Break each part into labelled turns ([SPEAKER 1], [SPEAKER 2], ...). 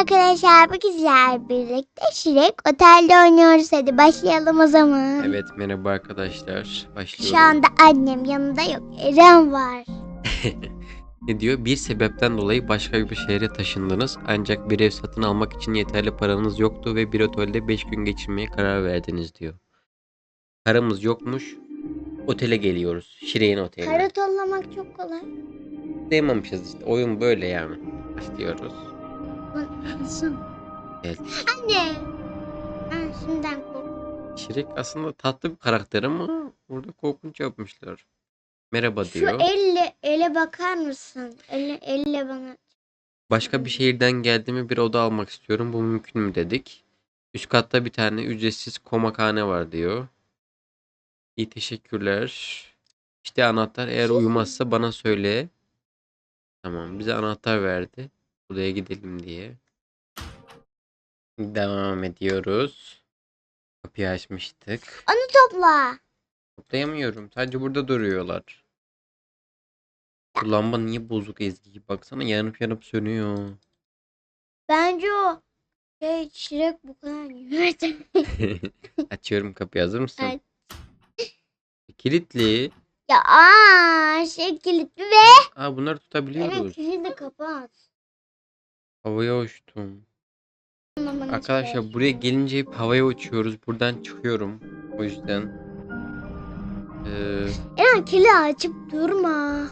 [SPEAKER 1] arkadaşlar bugün sizlerle birlikte Şirek Otel'de oynuyoruz. Hadi başlayalım o zaman.
[SPEAKER 2] Evet merhaba arkadaşlar. Başlıyorum.
[SPEAKER 1] Şu anda annem yanında yok. Eren var.
[SPEAKER 2] Ne diyor? Bir sebepten dolayı başka bir şehre taşındınız. Ancak bir ev satın almak için yeterli paranız yoktu ve bir otelde 5 gün geçirmeye karar verdiniz diyor. Paramız yokmuş. Otele geliyoruz. Şire'nin oteline.
[SPEAKER 1] Kara tollamak çok kolay.
[SPEAKER 2] Dayamamışız işte. Oyun böyle yani. Başlıyoruz.
[SPEAKER 1] Nasıl?
[SPEAKER 2] Evet.
[SPEAKER 1] Anne. Ben şimdiden korktum.
[SPEAKER 2] Şirek aslında tatlı bir karakter ama burada korkunç yapmışlar. Merhaba
[SPEAKER 1] Şu
[SPEAKER 2] diyor.
[SPEAKER 1] elle, ele bakar mısın? Elle, elle bana.
[SPEAKER 2] Başka bir şehirden geldiğimi bir oda almak istiyorum. Bu mümkün mü dedik. Üst katta bir tane ücretsiz komakhane var diyor. İyi teşekkürler. İşte anahtar. Eğer uyumazsa bana söyle. Tamam bize anahtar verdi. Odaya gidelim diye. Devam ediyoruz. Kapıyı açmıştık.
[SPEAKER 1] Onu topla.
[SPEAKER 2] Toplayamıyorum. Sadece burada duruyorlar. Bu lamba niye bozuk Ezgi? Baksana yanıp yanıp sönüyor.
[SPEAKER 1] Bence o şey Şirek bu kadar yürüdü.
[SPEAKER 2] Açıyorum kapıyı hazır mısın?
[SPEAKER 1] Evet.
[SPEAKER 2] Kilitli.
[SPEAKER 1] ya aa şey kilitli ve
[SPEAKER 2] Aa bunları
[SPEAKER 1] evet
[SPEAKER 2] tutabiliyoruz.
[SPEAKER 1] kilidi kapat.
[SPEAKER 2] Havaya uçtum. Arkadaşlar buraya gelince hep havaya uçuyoruz. Buradan çıkıyorum. O yüzden. Ee,
[SPEAKER 1] Eren kili açıp durma.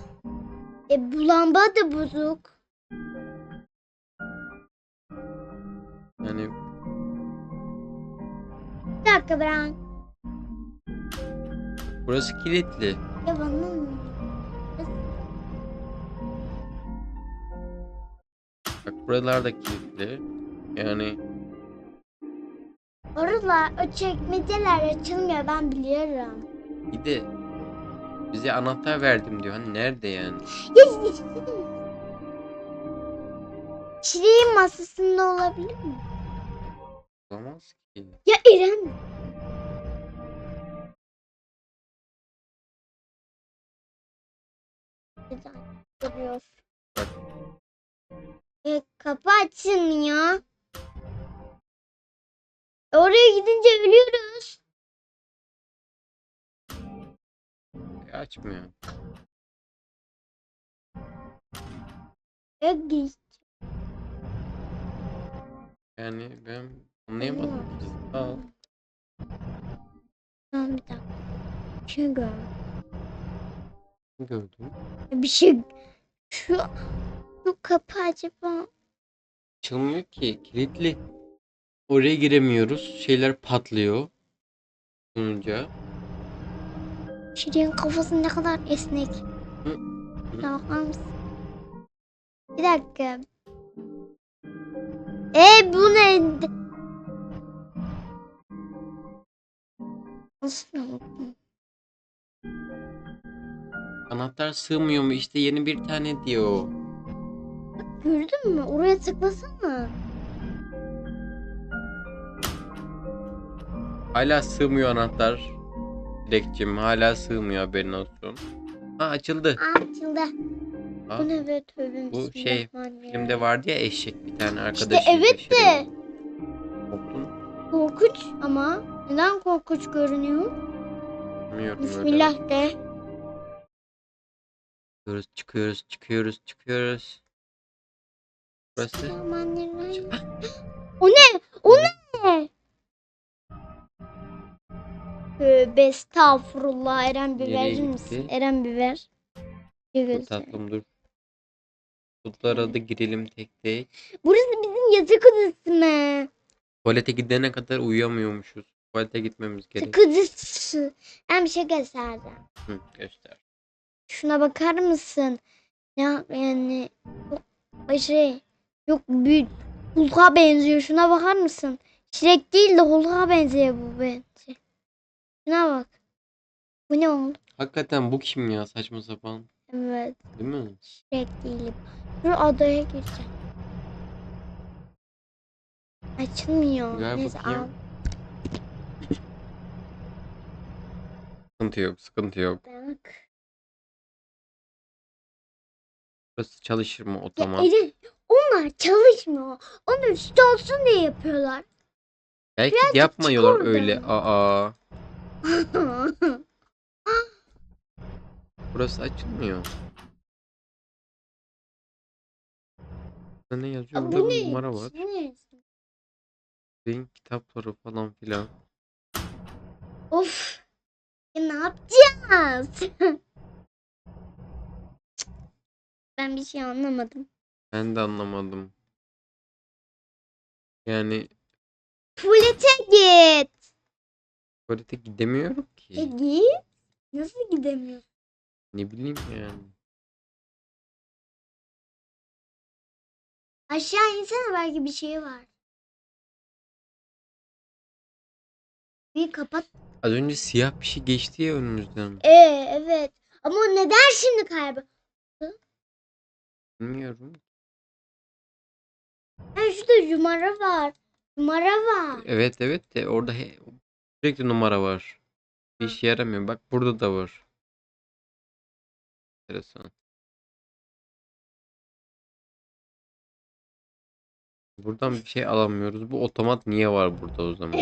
[SPEAKER 1] E bu lamba da bozuk.
[SPEAKER 2] yani
[SPEAKER 1] Bir dakika Beren.
[SPEAKER 2] burası kilitli.
[SPEAKER 1] Ya bana?
[SPEAKER 2] Bak buralar da kilitli. Yani
[SPEAKER 1] Oralar o çekmeceler açılmıyor ben biliyorum.
[SPEAKER 2] bir de bize anahtar verdim diyor. Hani nerede yani?
[SPEAKER 1] Şirin masasında olabilir mi?
[SPEAKER 2] Olamaz ki.
[SPEAKER 1] Ya Eren. Güzel duruyor.
[SPEAKER 2] Bak.
[SPEAKER 1] E, kapı açılmıyor. Oraya gidince ölüyoruz.
[SPEAKER 2] Açmıyor.
[SPEAKER 1] E, geç.
[SPEAKER 2] Yani ben anlayamadım. Al.
[SPEAKER 1] Tamam bir dakika. Bir şey gör.
[SPEAKER 2] Gördüm.
[SPEAKER 1] Bir şey. Şu, şu kapı acaba.
[SPEAKER 2] Açılmıyor ki. Kilitli. Oraya giremiyoruz. Şeyler patlıyor. Sununca.
[SPEAKER 1] Şirin kafası ne kadar esnek.
[SPEAKER 2] Hı.
[SPEAKER 1] Şuna bakar mısın? Bir dakika. E bu ne? Nasıl?
[SPEAKER 2] Anahtar sığmıyor mu? İşte yeni bir tane diyor.
[SPEAKER 1] Gördün mü? Oraya tıklasana.
[SPEAKER 2] Hala sığmıyor anahtar. Dilekçim hala sığmıyor haberin olsun. Ha açıldı.
[SPEAKER 1] Aa, açıldı.
[SPEAKER 2] Ha,
[SPEAKER 1] Bu ne be tövbe
[SPEAKER 2] Bu şey, filmde vardı ya eşek bir tane
[SPEAKER 1] İşte
[SPEAKER 2] arkadaşı.
[SPEAKER 1] evet de.
[SPEAKER 2] Korktun
[SPEAKER 1] Korkunç ama. Neden korkunç görünüyor?
[SPEAKER 2] Bilmiyorum öyle.
[SPEAKER 1] Bismillah de.
[SPEAKER 2] Çıkıyoruz, çıkıyoruz, çıkıyoruz, çıkıyoruz. Burası.
[SPEAKER 1] O ne? O ne? Tövbe estağfurullah. Eren bir
[SPEAKER 2] Nereye
[SPEAKER 1] verir
[SPEAKER 2] gitti?
[SPEAKER 1] misin? Eren bir ver. Bir
[SPEAKER 2] Dur
[SPEAKER 1] göster.
[SPEAKER 2] tatlım dur. Kutlara da girelim tek tek.
[SPEAKER 1] Burası bizim yatak odası mı?
[SPEAKER 2] Tuvalete gidene kadar uyuyamıyormuşuz. Tuvalete gitmemiz gerek.
[SPEAKER 1] Yatak odası. Ben bir şey göstereceğim.
[SPEAKER 2] Hı, göster.
[SPEAKER 1] Şuna bakar mısın? Ya yani çok şey yok büyük Hulk'a benziyor. Şuna bakar mısın? Şirek değil de Hulk'a benziyor bu bence. Şuna bak. Bu ne oldu?
[SPEAKER 2] Hakikaten bu kim ya saçma sapan.
[SPEAKER 1] Evet.
[SPEAKER 2] Değil mi?
[SPEAKER 1] Değilim. Dur adaya gireceğim. Açılmıyor. Neyse
[SPEAKER 2] bakayım.
[SPEAKER 1] al.
[SPEAKER 2] Sıkıntı yok, sıkıntı yok.
[SPEAKER 1] Bak.
[SPEAKER 2] Burası çalışır mı
[SPEAKER 1] Ya
[SPEAKER 2] otomat?
[SPEAKER 1] Onlar çalışmıyor. Onlar üstü olsun diye yapıyorlar.
[SPEAKER 2] Belki de yapmıyorlar öyle. Aa. Burası açılmıyor. Burada ne yazıyor?
[SPEAKER 1] Aa,
[SPEAKER 2] Burada
[SPEAKER 1] bu
[SPEAKER 2] bir
[SPEAKER 1] ne?
[SPEAKER 2] numara var.
[SPEAKER 1] Ne?
[SPEAKER 2] Renk kitapları falan filan.
[SPEAKER 1] Of. Ya ne yapacağız? ben bir şey anlamadım.
[SPEAKER 2] Ben de anlamadım. Yani
[SPEAKER 1] Tuvalete git.
[SPEAKER 2] Tuvalete gidemiyorum
[SPEAKER 1] E
[SPEAKER 2] ki.
[SPEAKER 1] git. Nasıl gidemiyorsun?
[SPEAKER 2] Ne bileyim yani.
[SPEAKER 1] Aşağı insene belki bir şey var. Bir kapat.
[SPEAKER 2] Az önce siyah bir şey geçti ya önümüzden.
[SPEAKER 1] Ee evet. Ama neden şimdi kayboldu?
[SPEAKER 2] Bilmiyorum.
[SPEAKER 1] Ha şurada numara var. Numara var.
[SPEAKER 2] Evet evet de orada he- sürekli numara var. Bir işe yaramıyor. Bak burada da var. Enteresan. Buradan bir şey alamıyoruz. Bu otomat niye var burada o zaman?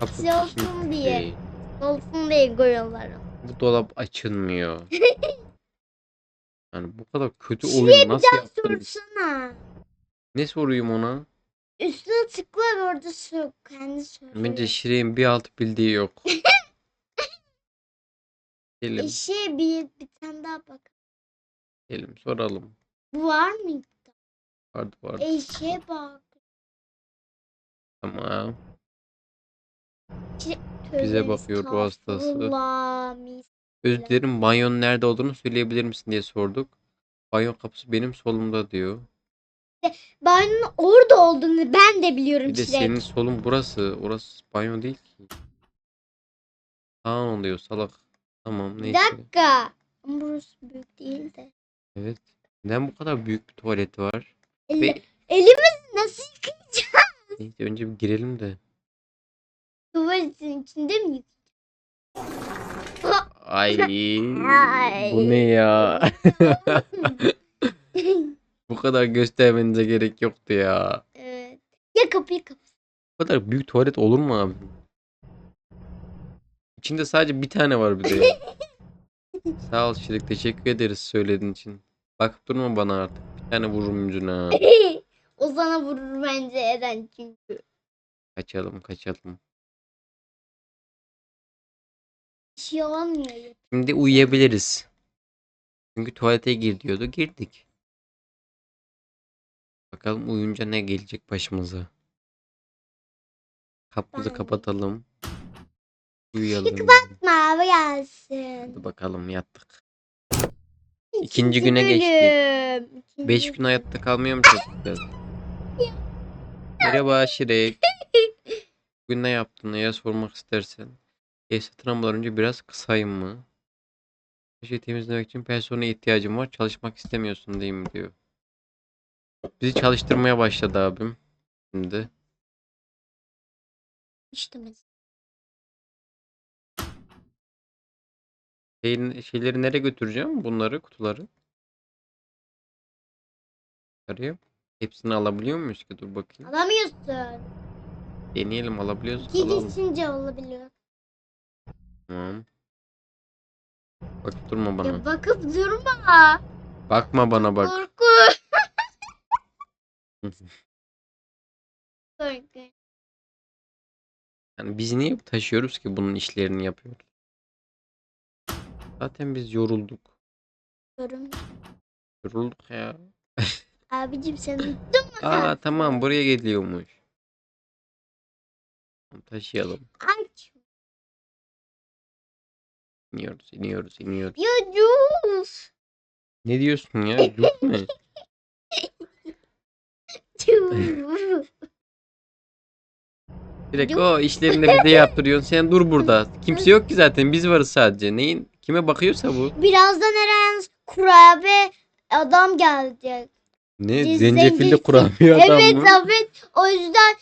[SPEAKER 2] Kapı
[SPEAKER 1] Şey olsun
[SPEAKER 2] kilitli.
[SPEAKER 1] diye. Olsun diye koyuyorlar.
[SPEAKER 2] Bu dolap açılmıyor. Yani bu kadar kötü
[SPEAKER 1] Şuraya
[SPEAKER 2] oyun
[SPEAKER 1] bir
[SPEAKER 2] nasıl
[SPEAKER 1] daha
[SPEAKER 2] yaptınız?
[SPEAKER 1] sorsana.
[SPEAKER 2] Ne sorayım ona?
[SPEAKER 1] Üstüne tıkla ve orada sor. Kendi soruyor.
[SPEAKER 2] Bence Şirin bir alt bildiği yok. Gelin,
[SPEAKER 1] Eşeğe bir, bir tane daha bak.
[SPEAKER 2] gelin soralım.
[SPEAKER 1] Bu var mı?
[SPEAKER 2] Vardı vardı.
[SPEAKER 1] Eşeğe bak.
[SPEAKER 2] Tamam.
[SPEAKER 1] Tövbe
[SPEAKER 2] Bize bakıyor ruh hastası.
[SPEAKER 1] estağfurullah, mis.
[SPEAKER 2] Özür dilerim banyonun nerede olduğunu söyleyebilir misin diye sorduk. Banyo kapısı benim solumda diyor.
[SPEAKER 1] Banyonun orada olduğunu ben de biliyorum
[SPEAKER 2] Bir de
[SPEAKER 1] Şirek.
[SPEAKER 2] senin solun burası. Orası banyo değil ki. Sağın oluyor salak. Tamam
[SPEAKER 1] Bir
[SPEAKER 2] neyse.
[SPEAKER 1] dakika. Ama burası büyük değil de.
[SPEAKER 2] Evet. Neden bu kadar büyük bir tuvalet var?
[SPEAKER 1] Elle,
[SPEAKER 2] Ve
[SPEAKER 1] elimiz nasıl yıkayacağız?
[SPEAKER 2] neyse önce bir girelim de.
[SPEAKER 1] Tuvaletin içinde mi
[SPEAKER 2] Ay
[SPEAKER 1] Ay.
[SPEAKER 2] bu ne ya? bu kadar göstermenize gerek yoktu ya.
[SPEAKER 1] evet. Ya kapıyı kapat.
[SPEAKER 2] Bu kadar büyük tuvalet olur mu abi? İçinde sadece bir tane var bir de. Sağ ol Şirik teşekkür ederiz söylediğin için. Bakıp durma bana artık. Bir tane vururum yüzüne.
[SPEAKER 1] o sana vurur bence Eren çünkü.
[SPEAKER 2] Kaçalım kaçalım.
[SPEAKER 1] Bir şey olmuyor.
[SPEAKER 2] Şimdi uyuyabiliriz. Çünkü tuvalete gir diyordu. Girdik. Bakalım uyuyunca ne gelecek başımıza. Kapımızı kapatalım. Uyuyalım.
[SPEAKER 1] Mavi gelsin.
[SPEAKER 2] Hadi bakalım yattık. İkinci güne geçtik.
[SPEAKER 1] bölüm. İkinci
[SPEAKER 2] 5 gün hayatta kalmaya mı çalışacağız? Merhaba Şirek. Bugün ne yaptın? Eğer sormak istersen. Ev satın almadan önce biraz kısayım mı? Her şeyi temizlemek için personele ihtiyacım var. Çalışmak istemiyorsun değil mi diyor. Bizi çalıştırmaya başladı abim. Şimdi.
[SPEAKER 1] Mesela.
[SPEAKER 2] Şeyin, şeyleri nereye götüreceğim? Bunları, kutuları. Yukarıya. Hepsini alabiliyor muyuz ki? Dur bakayım.
[SPEAKER 1] Alamıyorsun.
[SPEAKER 2] Deneyelim alabiliyoruz.
[SPEAKER 1] Geçince olabiliyor.
[SPEAKER 2] Tamam. Bakıp durma bana.
[SPEAKER 1] Ya bakıp durma.
[SPEAKER 2] Bakma bana bak.
[SPEAKER 1] Korku.
[SPEAKER 2] Yani biz niye taşıyoruz ki bunun işlerini yapıyoruz? Zaten biz yorulduk.
[SPEAKER 1] Yorum.
[SPEAKER 2] Yorulduk ya.
[SPEAKER 1] Abicim sen unuttun mu?
[SPEAKER 2] Aa tamam buraya geliyormuş. Taşıyalım.
[SPEAKER 1] Aç.
[SPEAKER 2] İniyoruz, iniyoruz, iniyoruz.
[SPEAKER 1] Ya Cus.
[SPEAKER 2] Ne diyorsun ya? Yuh ne? Direkt o işlerini de bize yaptırıyorsun. Sen dur burada. Kimse yok ki zaten. Biz varız sadece. Neyin? Kime bakıyorsa bu.
[SPEAKER 1] Birazdan Eren kurabiye adam gelecek.
[SPEAKER 2] Ne?
[SPEAKER 1] Biz
[SPEAKER 2] Zencefilli
[SPEAKER 1] zencefil-
[SPEAKER 2] kurabiye adam
[SPEAKER 1] evet
[SPEAKER 2] mı?
[SPEAKER 1] evet. O yüzden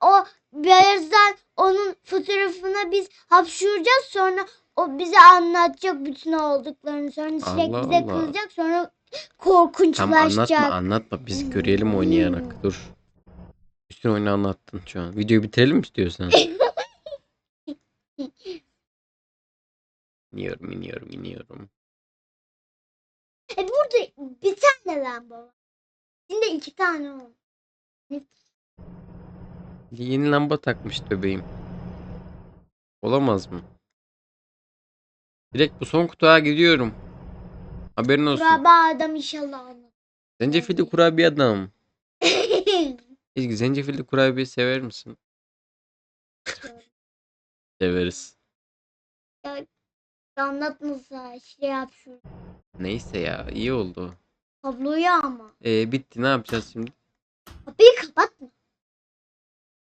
[SPEAKER 1] o birazdan onun fotoğrafına biz hapşuracağız sonra o bize anlatacak bütün olduklarını sonra
[SPEAKER 2] Allah
[SPEAKER 1] bize
[SPEAKER 2] Allah.
[SPEAKER 1] kızacak sonra
[SPEAKER 2] Tamam anlatma
[SPEAKER 1] korkunçlaşacak.
[SPEAKER 2] anlatma biz görelim oynayarak dur. Bütün oyunu anlattın şu an. Videoyu bitirelim mi istiyorsan? iniyorum iniyorum iniyorum.
[SPEAKER 1] E burada bir tane lamba var. Şimdi iki tane oldu.
[SPEAKER 2] Yeni lamba takmış bebeğim. Olamaz mı? Direkt bu son kutuya gidiyorum. Haberin olsun.
[SPEAKER 1] Kuraba adam inşallah anlar.
[SPEAKER 2] Zencefilli kurabiye adam. Ezgi zencefilli kurabiye sever misin? Severiz.
[SPEAKER 1] Anlatmasa şey yap şu
[SPEAKER 2] Neyse ya iyi oldu.
[SPEAKER 1] tabloyu ama.
[SPEAKER 2] Ee, bitti ne yapacağız şimdi?
[SPEAKER 1] Kapıyı kapatma.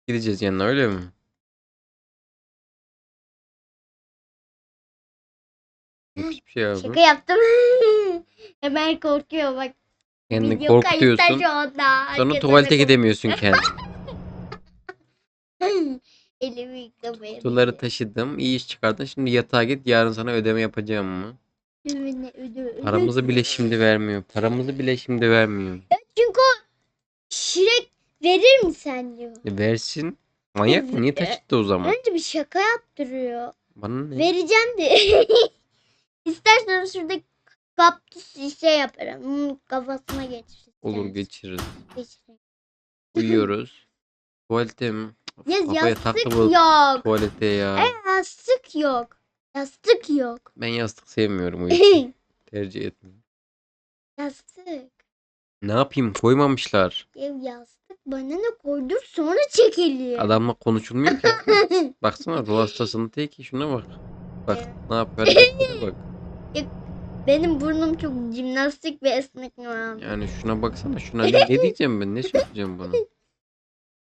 [SPEAKER 2] Gideceğiz yanına öyle mi? Hiçbir şey abi.
[SPEAKER 1] Şaka yaptım. Hemen korkuyor bak.
[SPEAKER 2] Kendini
[SPEAKER 1] Video kayıtta
[SPEAKER 2] korkutuyorsun.
[SPEAKER 1] şu anda.
[SPEAKER 2] Sonra
[SPEAKER 1] Herkes
[SPEAKER 2] tuvalete
[SPEAKER 1] öyle
[SPEAKER 2] gidemiyorsun kendin.
[SPEAKER 1] korkuyor. Elimi yıkamaya.
[SPEAKER 2] Kutuları taşıdım. iyi iş çıkardın. Şimdi yatağa git. Yarın sana ödeme yapacağım mı? Paramızı bile şimdi vermiyor. Paramızı bile şimdi vermiyor.
[SPEAKER 1] Çünkü o Şirek verir mi sence?
[SPEAKER 2] E versin. Manyak mı? Niye taşıttı o zaman?
[SPEAKER 1] Bence bir şaka yaptırıyor.
[SPEAKER 2] Bana ne?
[SPEAKER 1] Vereceğim de. İstersen şurada kaktüs şey yaparım. Hmm, kafasına geçir.
[SPEAKER 2] Olur geçiririz.
[SPEAKER 1] Geçireyim.
[SPEAKER 2] Uyuyoruz. Tuvalete mi?
[SPEAKER 1] Ya
[SPEAKER 2] kafaya
[SPEAKER 1] yastık
[SPEAKER 2] taktı bu
[SPEAKER 1] yok.
[SPEAKER 2] tuvalete ya.
[SPEAKER 1] E, yastık yok. Yastık yok.
[SPEAKER 2] Ben yastık sevmiyorum o yüzden. Tercih etmiyorum.
[SPEAKER 1] yastık.
[SPEAKER 2] Ne yapayım? Koymamışlar.
[SPEAKER 1] Ya yastık bana ne koydur sonra çekelim.
[SPEAKER 2] Adamla konuşulmuyor ki. Baksana ruh hastasının teki şuna bak. Bak ne yapıyor bak.
[SPEAKER 1] Benim burnum çok jimnastik ve esnek var.
[SPEAKER 2] Yani şuna baksana şuna ne, ne diyeceğim ben ne söyleyeceğim buna.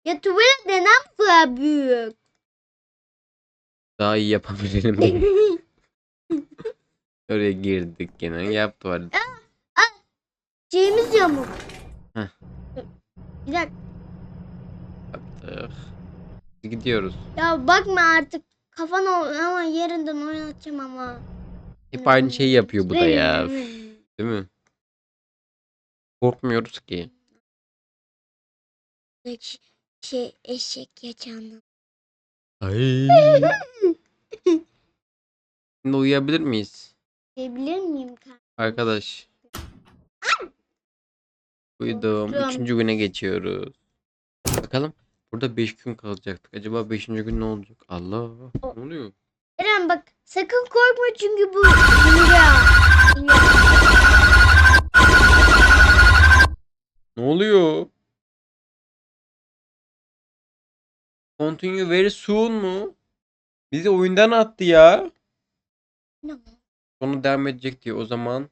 [SPEAKER 1] Ya tuvalet neden bu kadar büyük?
[SPEAKER 2] Daha iyi yapabilirim. Oraya girdik gene yap tuvalet.
[SPEAKER 1] Şeyimiz yamuk.
[SPEAKER 2] Heh.
[SPEAKER 1] Bir dakika.
[SPEAKER 2] yaptık. Gidiyoruz.
[SPEAKER 1] Ya bakma artık kafan ama yerinden oynatacağım ama.
[SPEAKER 2] Hep aynı şeyi yapıyor bu da ya. Üf, Değil mi? Korkmuyoruz ki.
[SPEAKER 1] Şey eşek yaşandı.
[SPEAKER 2] Ay. Şimdi uyuyabilir miyiz?
[SPEAKER 1] Bilir miyim kanka?
[SPEAKER 2] Arkadaş. Uyudum.
[SPEAKER 1] Korktum.
[SPEAKER 2] Üçüncü güne geçiyoruz. Bakalım. Burada 5 gün kalacaktık. Acaba 5. gün ne olacak? Allah. Ne oluyor?
[SPEAKER 1] Eren bak sakın korkma çünkü bu Hülya.
[SPEAKER 2] Ne oluyor? Continue very soon mu? Bizi oyundan attı ya. Sonra devam edecek diyor. O zaman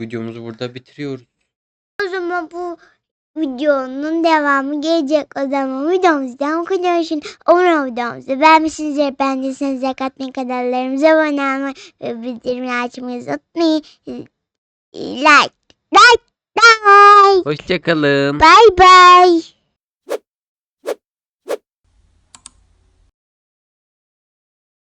[SPEAKER 2] videomuzu burada bitiriyoruz.
[SPEAKER 1] O zaman bu videonun devamı gelecek. O zaman videomuzdan konuşun. Umarım videomuzu beğenmişsinizdir. Beğendiyseniz like atmayı, kanallarımıza abone olmayı ve bildirimleri açmayı unutmayın. Like, like, like.
[SPEAKER 2] Hoşçakalın.
[SPEAKER 1] Bye bye.